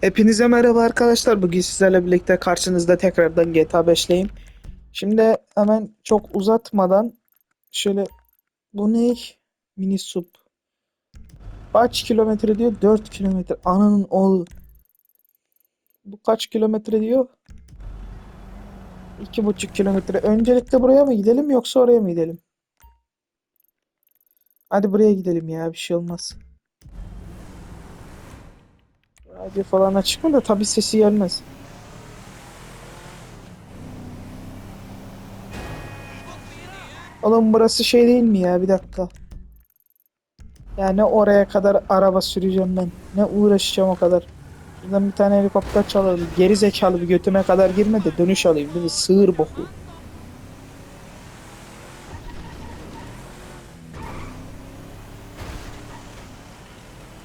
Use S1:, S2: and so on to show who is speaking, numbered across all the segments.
S1: Hepinize merhaba arkadaşlar. Bugün sizlerle birlikte karşınızda tekrardan GTA 5'leyim. Şimdi hemen çok uzatmadan şöyle bu ne? Mini sup. Kaç kilometre diyor? 4 kilometre. Ananın oğlu. Bu kaç kilometre diyor? 2,5 kilometre. Öncelikle buraya mı gidelim yoksa oraya mı gidelim? Hadi buraya gidelim ya bir şey olmaz. Radyo falan açık mı da tabi sesi gelmez. Oğlum burası şey değil mi ya bir dakika. Ya ne oraya kadar araba süreceğim ben. Ne uğraşacağım o kadar. Şuradan bir tane helikopter çalalım. Geri zekalı bir götüme kadar girme de dönüş alayım değil? Sığır boku.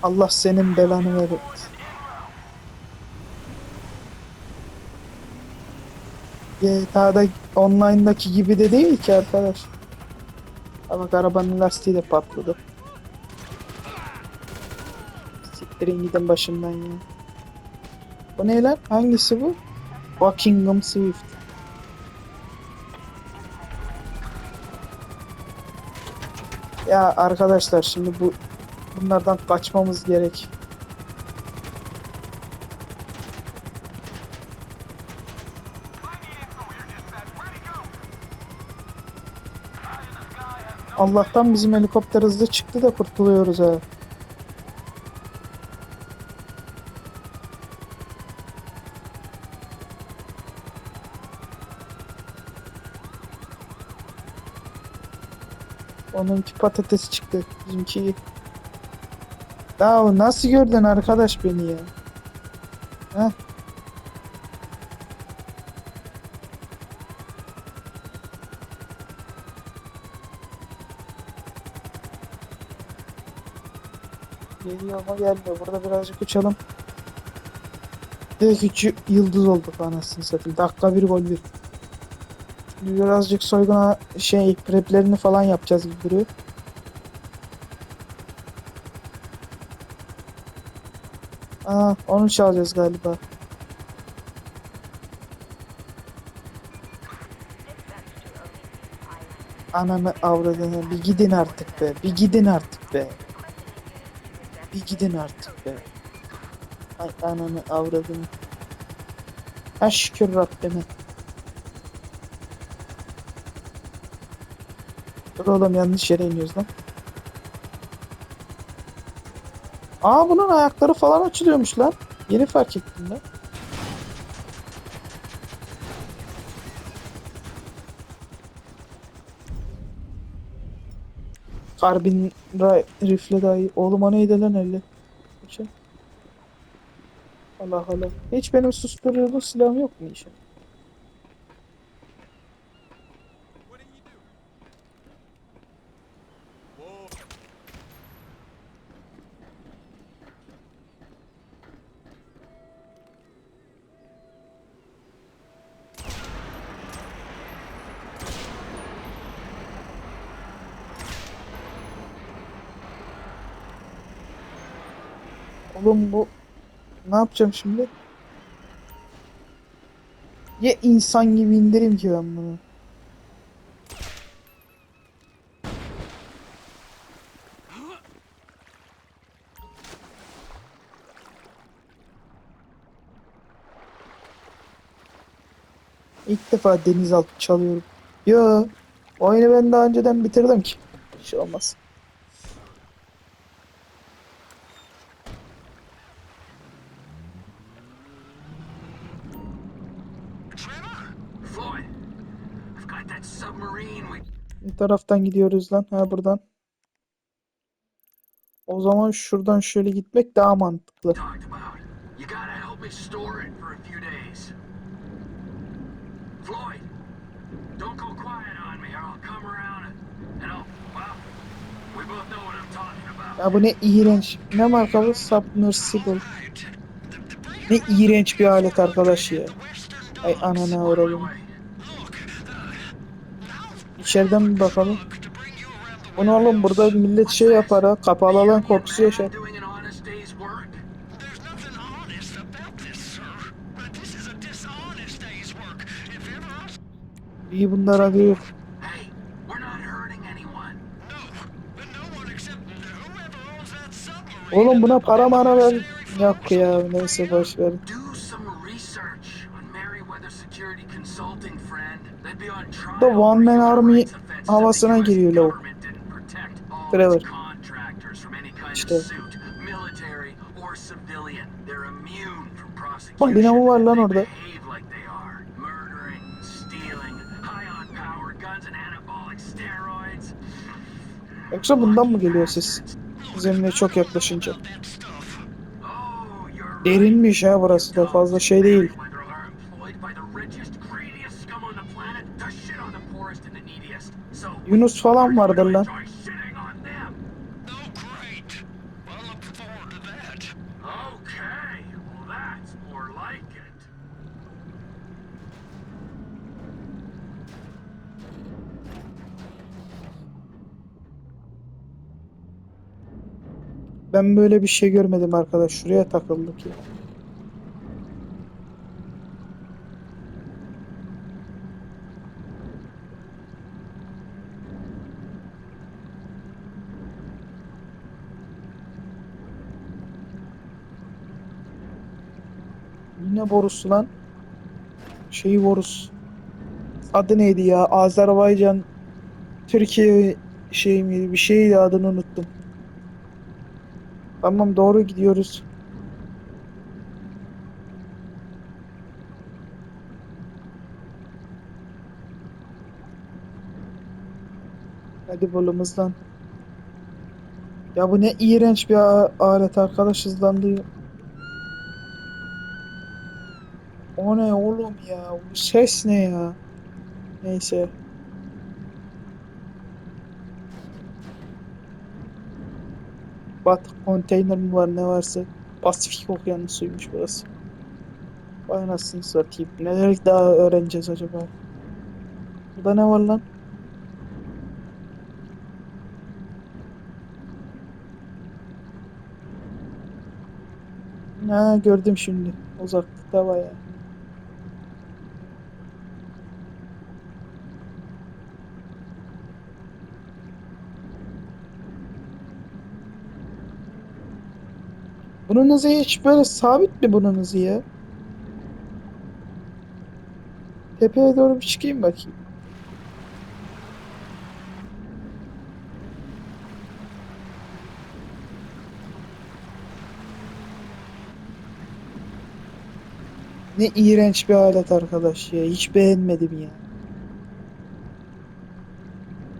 S1: Allah senin belanı verir. GTA'da online'daki gibi de değil ki arkadaş. Ha Bak arabanın lastiği de patladı. Siktirin gidin başımdan ya. Bu ne lan? Hangisi bu? Buckingham Swift. Ya arkadaşlar şimdi bu bunlardan kaçmamız gerek. Allah'tan bizim helikopter hızlı çıktı da kurtuluyoruz ha. Onunki patates çıktı. Bizimki iyi. Ya nasıl gördün arkadaş beni ya? Heh. Geliyor ama gelmiyor. Burada birazcık uçalım. Direkt üç yıldız olduk anasını satayım. Dakika bir gol bir. Birazcık soyguna şey preplerini falan yapacağız gibi duruyor. Aa onu çalacağız galiba. Ananı avradını bir gidin artık be. Bir gidin artık be. Bir gidin artık be. Ay ananı avradını. Ha şükür Rabbime. Dur oğlum yanlış yere iniyoruz lan. Aa bunun ayakları falan açılıyormuş lan. Yeni fark ettim lan. Karbin ra- rifle dahi. Oğlum o neydi lan öyle? Allah Allah. Hiç benim susturucu silahım yok mu işe? Oğlum bu ne yapacağım şimdi? Ya insan gibi indireyim ki ben bunu. İlk defa denizaltı çalıyorum. Yo, oyunu ben daha önceden bitirdim ki. Bir şey olmaz.
S2: Trevor? Floyd, I've got that submarine
S1: taraftan gidiyoruz lan? Ha buradan. O zaman şuradan şöyle gitmek daha mantıklı. Ya bu ne iğrenç. Ne marka bu? Submersible. Ne iğrenç bir alet arkadaş ya. Ay anana uğradım. İçeriden bir bakalım. Bu ne oğlum burada millet şey yapar ha. Kapalı alan korkusu yaşar.
S2: Doing an honest day's work?
S3: There's nothing honest about help this, sir. But
S1: The one man army havasına giriyor lavuk. Trevor. İşte. Bak dinamo var lan orada. Yoksa bundan mı geliyor ses? Zemine çok yaklaşınca. Derinmiş ha burası da fazla şey değil.
S2: Merryweather are employed by the richest, greediest scum on the planet to shit on the poorest and the neediest. So
S1: Yunus falan vardır lan.
S2: enjoy shitting on them.
S3: Oh, great. Well, I look forward to that.
S2: Okay, well that's more like it.
S1: Ben böyle bir şey görmedim arkadaş. Şuraya takıldık ya. Yine borusu lan. Şey borusu. Adı neydi ya? Azerbaycan Türkiye şey miydi? Bir şeydi adını unuttum. Tamam doğru gidiyoruz. Hadi bolumuzdan. Ya bu ne iğrenç bir alet arkadaş hızlandı. Ne oğlum ya? Bu ses ne ya? Neyse. Batık konteyner mi var ne varsa Pasifik okyanusuymuş burası. Vay anasını satayım. Neler daha öğreneceğiz acaba? Burada ne var lan? Ha gördüm şimdi. Uzaklıkta bayağı. Bunun hızı hiç böyle sabit mi bunun hızı ya? Tepeye doğru bir çıkayım bakayım. Ne iğrenç bir alet arkadaş ya. Hiç beğenmedim ya.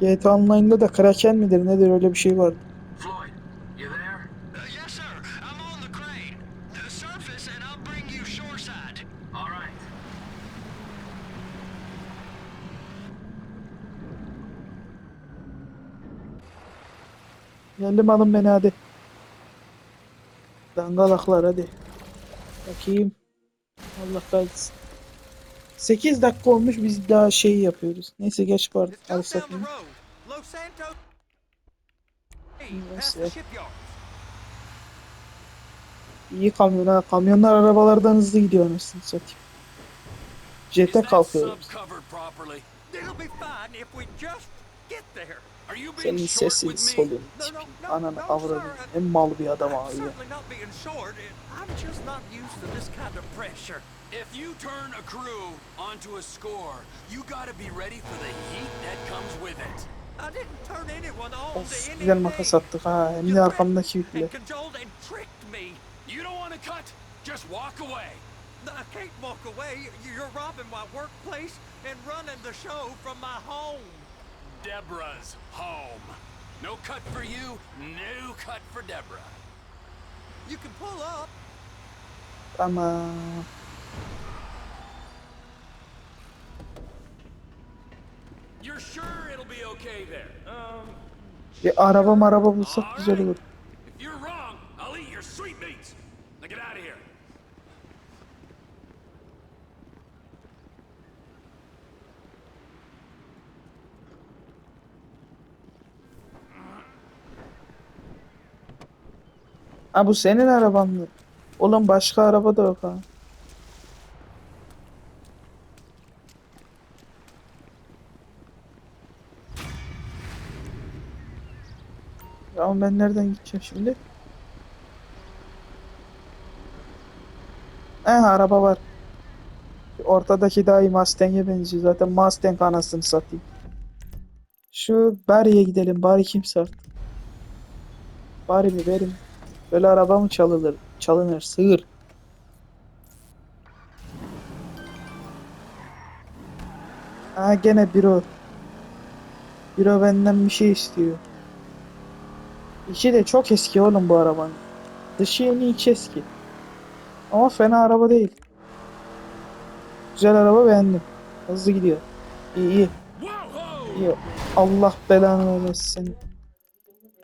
S1: GTA Online'da da Kraken midir nedir öyle bir şey vardı.
S2: Floyd, you there?
S3: Uh, yes, sir. I'm on the crane. The surface, and I'll shoreside.
S2: All right.
S1: Geldim alın beni hadi. Dangalaklar hadi. Bakayım. Allah kahretsin. 8 dakika olmuş biz daha şey yapıyoruz. Neyse geç pardon.
S4: It's
S1: Hadi İyi kamyon ha. Kamyonlar arabalardan hızlı gidiyor anasını satayım. Jet'e kalkıyor. Senin sesin solun.
S4: No,
S1: Ananı
S4: sir.
S1: Ne mal bir adam abi ya.
S4: certainly not being short. I'm just not used to this kind of pressure.
S5: If you turn a crew onto a score, you gotta be ready for the heat that comes with it.
S4: I didn't turn anyone on to
S1: Of güzel makas attık ha. Hem de arkamdaki yükle.
S5: You cut? Just walk away.
S4: I can't walk away. You're robbing my workplace and running the show from my home.
S5: Deborah's home. No cut for you, no cut for Deborah.
S4: You can pull up.
S1: Ama
S5: You're sure it'll be okay there? Um,
S1: bir araba maraba bulsak güzel olur.
S5: if you're wrong, I'll eat your sweetmeats.
S1: Ha bu senin araban mı? Oğlum başka araba da yok ha. Ama ben nereden gideceğim şimdi? Eh araba var. Ortadaki dahi Mustang'e benziyor. Zaten Mustang anasını satayım. Şu Bari'ye gidelim. Bari kimse artık. Bari mi verin. Böyle araba mı çalınır? Çalınır. Sığır. Ha gene büro. Büro benden bir şey istiyor. İçi de çok eski oğlum bu arabanın. Dışı yeni içi eski. Ama fena araba değil. Güzel araba beğendim. Hızlı gidiyor. İyi iyi. İyi. Allah belanı vermesin.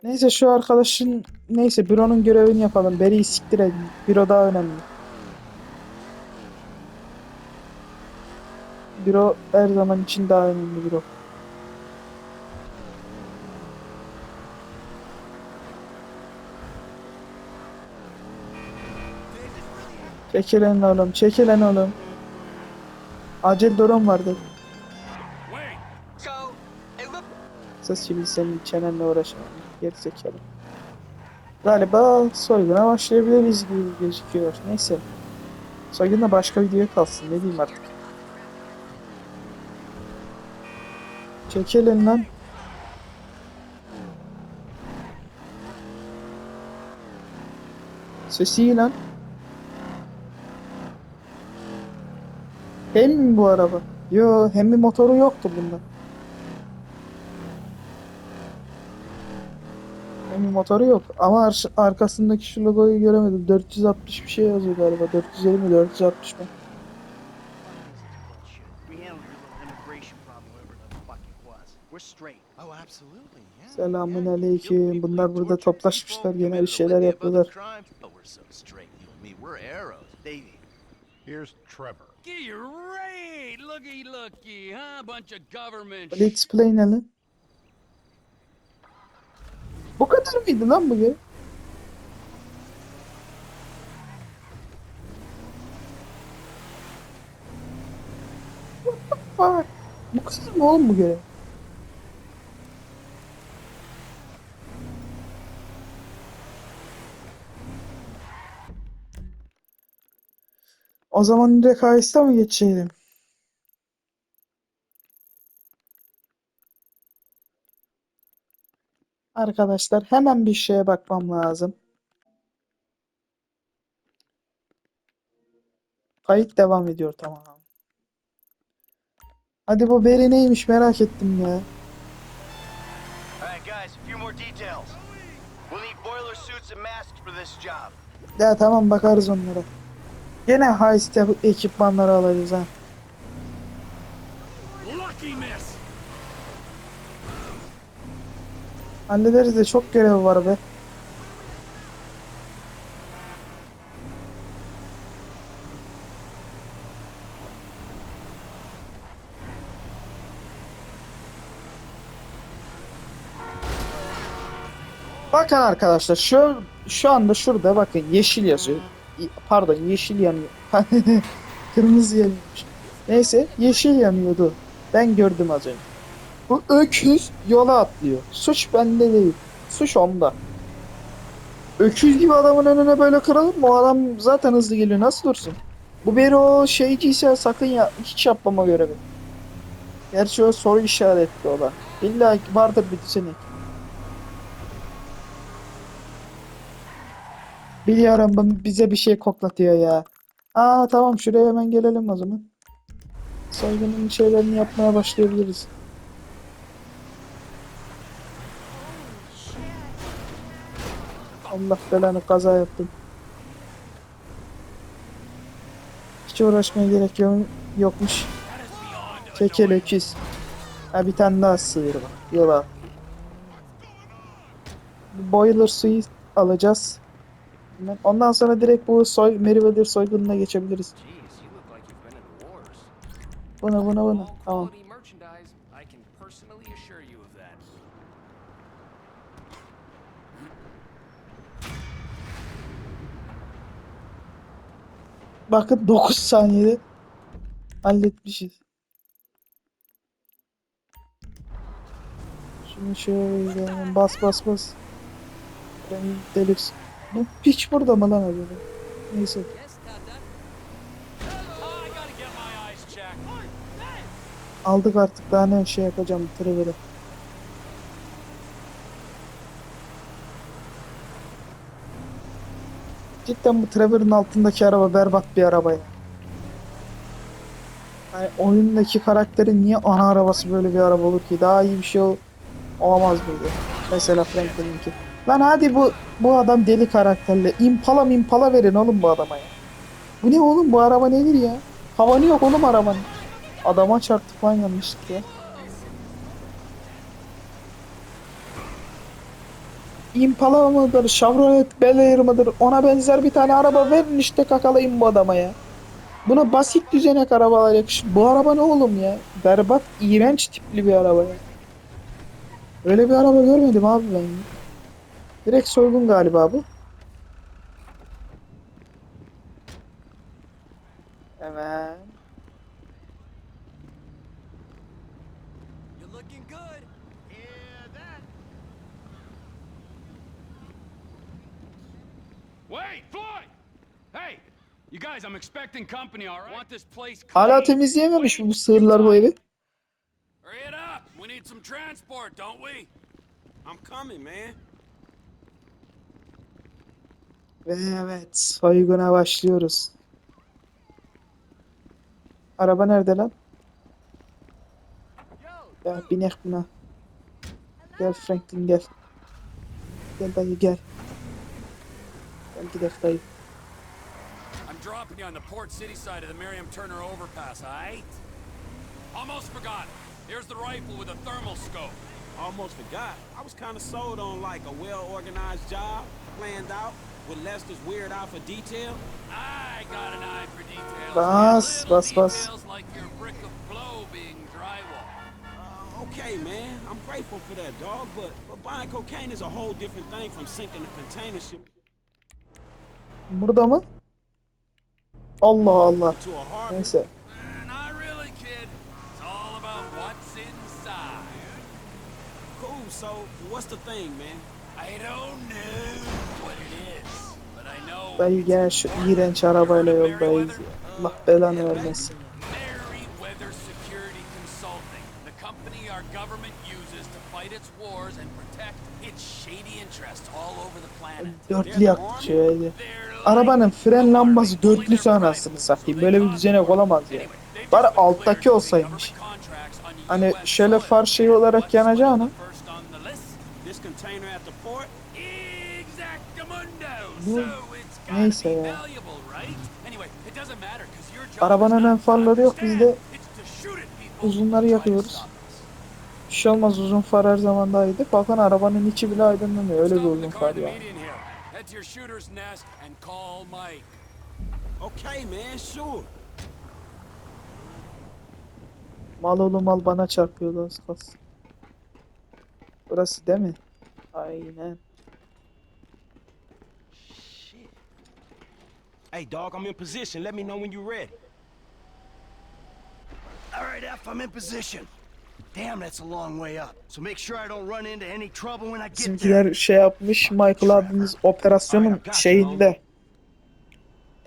S1: Neyse şu arkadaşın neyse büronun görevini yapalım. Beri'yi siktir edin. Büro daha önemli. Büro her zaman için daha önemli büro. Çekilin oğlum, çekilin oğlum. Acil durum vardı. Ses gibi senin çenenle uğraşma. Geri zekalı. Galiba soyguna başlayabiliriz gibi gözüküyor. Neyse. Soygun da başka videoya kalsın. Ne diyeyim artık. Çekilin lan. Sesi iyi lan. Hem mi bu araba? Yo hem bir motoru yoktu bunda. Hem bir motoru yok ama ar- arkasındaki şu logoyu göremedim. 460 bir şey yazıyor galiba. 450 mi 460 mı? Selamun aleyküm. Bunlar burada toplaşmışlar.
S6: people,
S1: Gene bir şeyler yapıyorlar.
S7: Here's Trevor.
S5: Great! Looky, looky, huh? Bunch of government
S1: Let's play ne lan? Bu kadar mıydı lan bu game? What the fuck? Bu kadar mı oğlum bu görev? O zaman direkt Heist'a mı geçelim? Arkadaşlar hemen bir şeye bakmam lazım. Kayıt devam ediyor tamam. Hadi bu beri neymiş merak ettim ya.
S3: All right, guys, a few more details. We'll need boiler suits and masks for this job.
S1: Ya tamam bakarız onlara. Gene heist ekipmanları alacağız ha. Hallederiz de çok görev var be. Bakın arkadaşlar şu şu anda şurada bakın yeşil yazıyor. Pardon yeşil yanıyor. Kırmızı yanıyormuş. Neyse yeşil yanıyordu. Ben gördüm az önce. Bu öküz yola atlıyor. Suç bende değil. Suç onda. Öküz gibi adamın önüne böyle kırılır mı? O adam zaten hızlı geliyor. Nasıl dursun? Bu biri o şeyciyse sakın ya hiç yapmama görevi. Gerçi o soru işaretli olan. İlla ki vardır bir düzenek. Biliyorum bize bir şey koklatıyor ya. Aa tamam şuraya hemen gelelim o zaman. Soygunun şeylerini yapmaya başlayabiliriz. Allah belanı kaza yaptım. Hiç uğraşmaya gerek yok, yokmuş. Çekil öküz. Ha bir tane daha sığır var. Yola. Boiler suyu alacağız. Ondan sonra direkt bu soy Meriwether soygununa geçebiliriz. Buna buna buna. Tamam. Bakın 9 saniyede halletmişiz. Şunu şöyle bas bas bas. Ben delirsin. Bu piç burada mı lan acaba? Neyse. Aldık artık daha ne şey yapacağım Trevor'ı. Cidden bu Trevor'ın altındaki araba berbat bir araba ya. Yani oyundaki karakterin niye ana arabası böyle bir araba olur ki? Daha iyi bir şey ol olamaz mıydı? Mesela Franklin'inki. Lan hadi bu bu adam deli karakterli. Impala impala verin oğlum bu adama ya. Bu ne oğlum bu araba nedir ya? Havanı yok oğlum arabanın. Adama çarptık lan yanlışlıkla. Impala mıdır, Chevrolet Bel mıdır? Ona benzer bir tane araba verin işte kakalayın bu adama ya. Buna basit düzenek arabalar yakışır. Bu araba ne oğlum ya? Berbat, iğrenç tipli bir araba ya. Öyle bir araba görmedim abi ben. Direkt soygun galiba bu. Evet.
S4: You're looking good.
S3: Yeah, that.
S5: Wait, Floyd! Hey! You guys, I'm expecting company, all right? Want this place clean?
S1: Hala temizleyememiş mi bu sığırlar bu evi?
S5: Hurry it up! We need some transport, don't we?
S4: I'm coming, man.
S1: Ve evet, soyguna başlıyoruz. Araba nerede lan? Ya binek buna. Gel Franklin gel. Gel dayı gel. Gel gidelim dayı.
S5: I'm dropping you on the Port City side of the Miriam Turner overpass, alright? Almost forgot. Here's the rifle with a thermal scope.
S8: Almost forgot. I was kind of sold on like a well-organized job, planned out, with Lester's weird eye for detail.
S5: I got an eye for details.
S1: Bas,
S5: Little
S1: bas, bas.
S5: Details like your brick of blow being drywall.
S8: Uh, okay, man. I'm grateful for that, dog. But but buying cocaine is a whole different thing from sinking a container ship
S1: Burada mı? Allah Allah. Neyse.
S5: Not really, kid. It's all about what's inside.
S8: Cool. So what's the thing, man?
S5: I don't know what it is, but I know
S1: Dayı gel şu iğrenç arabayla yoldayız. Allah belanı vermesin.
S5: Merryweather Security Consulting, the company our government uses to fight its wars and protect its shady interests all over the planet.
S1: Dörtlü şöyle. Arabanın fren lambası dörtlüsü anasını satayım. Böyle bir düzenek olamaz ya. Bari alttaki olsaymış. Hani şöyle far şey olarak yanacağını. Bu neyse ya. Arabanın ön farları yok, bizde uzunları yakıyoruz. Bir şey olmaz uzun far her zaman daha iyidir. Bakın arabanın içi bile aydınlanıyor. Öyle bir uzun far ya.
S5: here. Head to your shooter's nest and call Mike.
S8: Okay, man. Sure.
S1: Mal oğlu mal bana çarpıyordu az kalsın. Burası değil mi? Aynen.
S8: Shit. Hey, dog. I'm in position. Let me know when you're ready.
S3: All right, F, I'm in position. Damn, that's a long way up. So make sure I don't run into any trouble when I get there.
S1: Bizimkiler şey yapmış. Michael abimiz operasyonun şeyinde.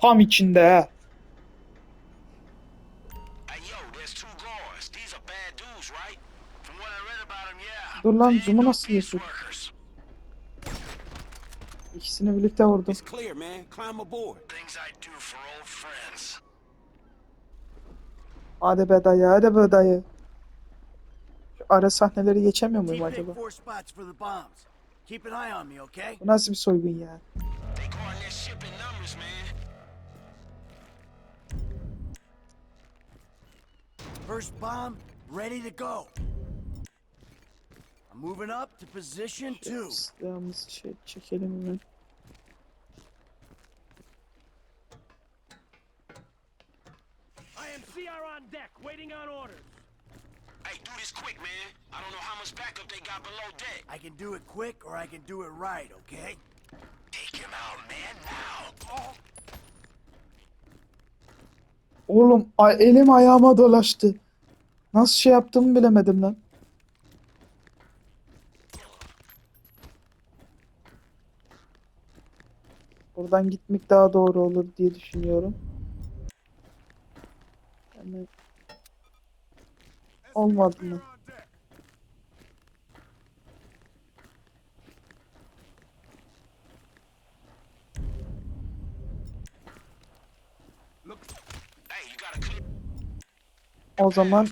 S1: Tam içinde ha.
S3: Hey, yo, there's two guards. These are bad dudes, right? From what I read about them, yeah.
S1: Dur lan zoom'u nasıl
S3: workers.
S1: İkisini birlikte vurdum. Hadi be dayı, hadi be dayı. Ara sahneleri geçemiyor muyum acaba? Bu nasıl bir soygun ya?
S3: First bomb, ready to go. I'm moving up to position two.
S1: Silahımızı şey çekelim hemen.
S3: IMCR on deck, waiting on orders. Hey, do this quick, man. I don't know how much backup they got below deck. I can do it quick or I can do it right, okay? Take him out, man, now.
S1: Oğlum ay, elim ayağıma dolaştı. Nasıl şey yaptığımı bilemedim lan. Buradan gitmek daha doğru olur diye düşünüyorum. Hemen... Olmadı mı? O zaman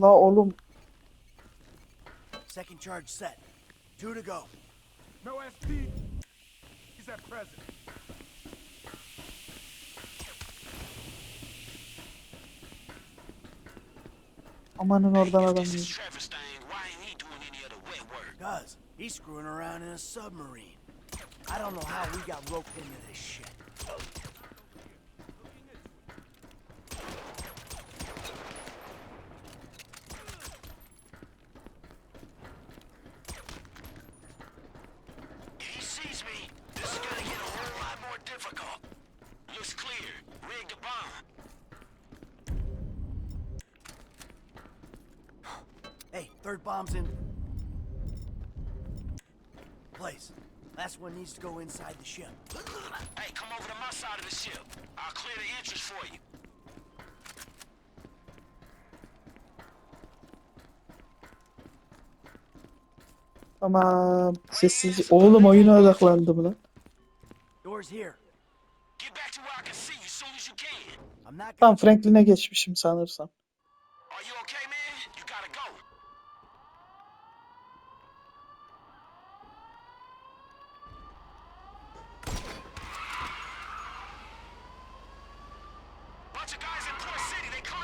S1: la oğlum
S3: Second charge set. Two to go.
S7: No SP. He's at present.
S1: amanın oradan
S3: If
S1: adam
S3: this is
S1: yok.
S3: Trevor's thing, why ain't he doing any the wet work?
S9: Cuz, he's screwing around in a submarine. I don't know how we got roped into this shit.
S3: If he sees me, this is gonna get a whole lot more difficult. Looks clear. Rig the bomb.
S9: Hey, third bomb's in place. Last one needs to go inside the ship.
S3: Hey, come over to my side of the ship. I'll clear the entrance for you.
S1: Tamam. Sessiz. Oğlum oyuna odaklandım lan.
S9: Door's here.
S3: Get back to where I can see you soon as you can.
S9: I'm not gonna
S1: Tam Franklin'e geçmişim sanırsam.
S3: Are you okay, man? You gotta go. Bunch of guys in Port City. They caught me on the bridge, man. I'll clear as many as I can from the front of the ship.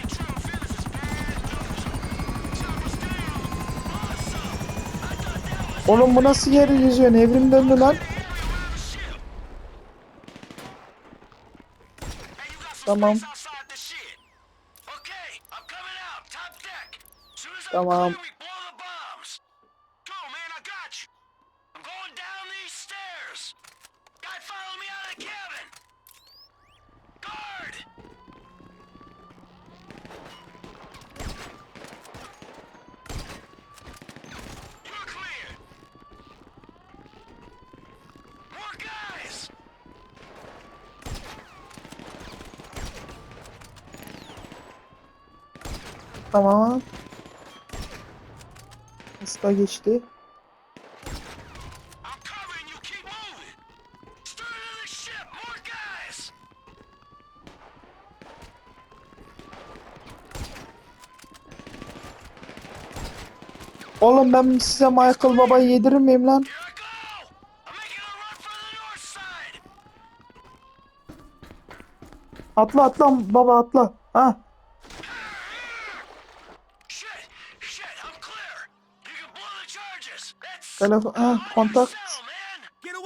S3: and Trevor Phillips is bad news. Choppers down. Awesome. I thought that was
S1: Oğlum bu nasıl yere yüzüyor? Evrim döndü lan.
S3: around the ship. Hey, you got some
S1: Tamam.
S3: space outside the shit. Okay, I'm coming out, top deck. Soon as I'm
S1: Tamam.
S3: clear, we blow the bombs. Go, man, I got you. I'm going down these stairs. Guy, follow me out of the cabin. Guard! You're clear. More guys.
S1: Tamam. Hızla geçti.
S3: I'm covering you. Keep moving. Stern of the ship. More guys.
S1: Oğlum ben size Michael Baba'yı yedirir miyim lan? Atla atla baba atla. Ha.
S3: Shit. Shit. I'm clear. You can blow the charges. That's
S1: Telefon ha kontak.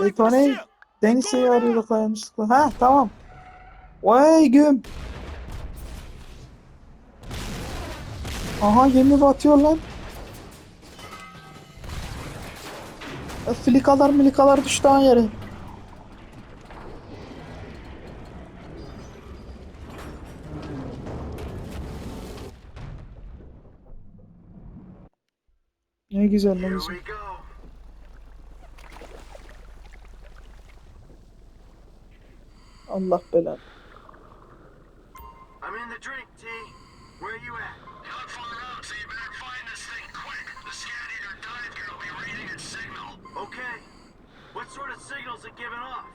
S1: Detone.
S9: ship!
S1: Denise'yi arıyorduk yanlışlıkla. Ha tamam. Vay güm. Aha gemi batıyor lan. E, Filikalar milikalar düştü ha yere. Ne güzel ne güzel.
S3: go.
S1: Allah belanı.
S3: I'm in the
S2: a drink, T. Where you at?
S3: Not far out, so you better find this thing quick. The scat eater dive gear will be reading its signal.
S2: Okay. What sort of signals it giving off?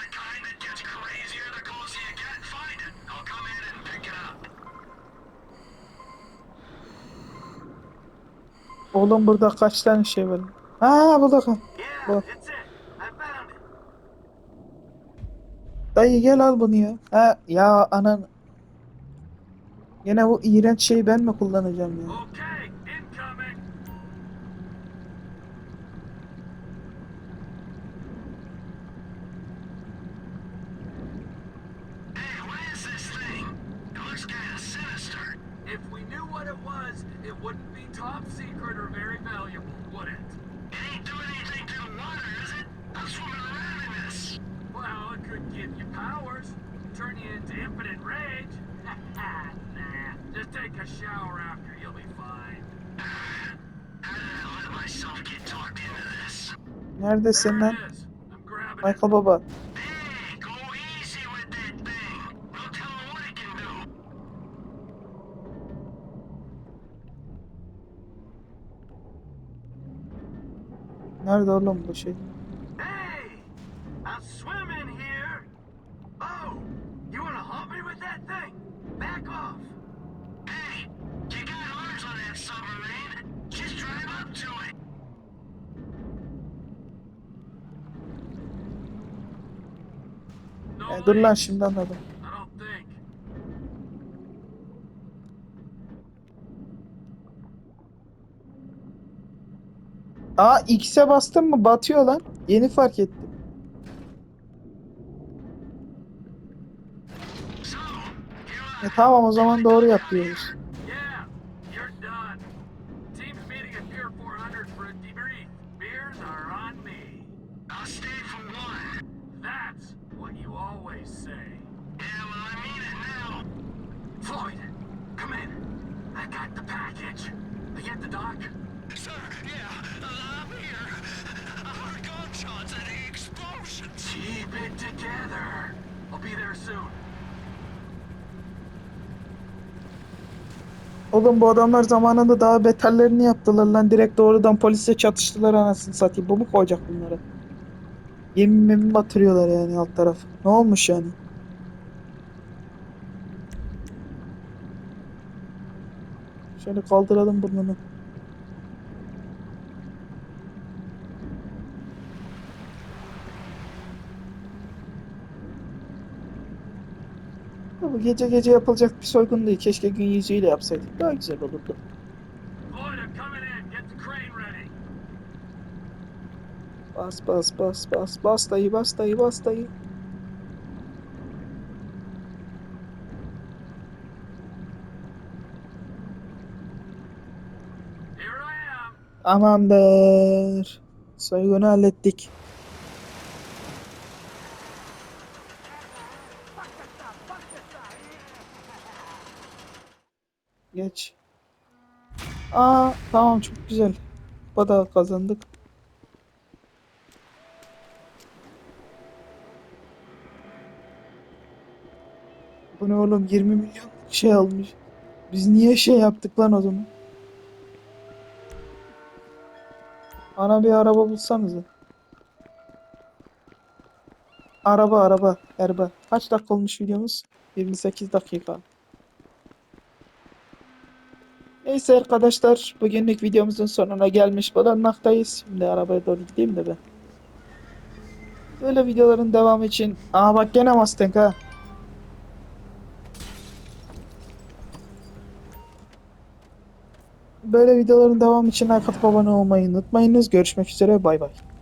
S3: The kind that gets crazier the closer you get. Find it. I'll come in and pick it up.
S1: Oğlum burada kaç tane şey var? Ha burada kal.
S2: Yeah,
S1: Well-
S2: it's it. I found it.
S1: Dayı gel al bunu ya. Ha ya anan. Yine bu iğrenç şeyi ben mi kullanacağım ya?
S2: Secret or very valuable, would it?
S3: It ain't doing anything to the water, is it? I'm swimming around.
S2: Well, it could give you powers, turn you into infinite rage. nah, just take a shower after, you'll be fine.
S3: How did I let myself get talked into this?
S1: Neredesin lan? Michael Baba. Nerede oğlum bu şey?
S2: Hey! I'm swimming here! Oh! You wanna hump me with that thing? Back off!
S3: Hey, you got arms on that submarine. Just drive up to it.
S2: No
S1: E, dur lan şimdi anladım. Aa X'e bastım mı batıyor lan. Yeni fark ettim. E tamam o zaman doğru yapıyoruz. Oğlum bu adamlar zamanında daha beterlerini yaptılar lan. Direkt doğrudan polise çatıştılar anasını satayım. Bu mu koyacak bunlara? Yemin memin batırıyorlar yani alt taraf. Ne olmuş yani? Şöyle kaldıralım burnunu. Bu gece gece yapılacak bir soygun değil. Keşke gün yüzüyle yapsaydık. Daha güzel olurdu. Bas bas bas bas bas dayı bas dayı bas dayı. Amandır. Soygunu hallettik. Geç. Aa tamam çok güzel. Bu da kazandık. Bu ne oğlum 20 milyon şey almış. Biz niye şey yaptık lan o zaman? Bana bir araba bulsanıza. Araba araba araba. Kaç dakika olmuş videomuz? 28 dakika. Neyse arkadaşlar bugünlük videomuzun sonuna gelmiş bulunmaktayız. Şimdi arabaya doğru gideyim de ben. Böyle videoların devamı için. Aa bak gene Mustang ha. Böyle videoların devamı için like atıp abone olmayı unutmayınız. Görüşmek üzere bay bay.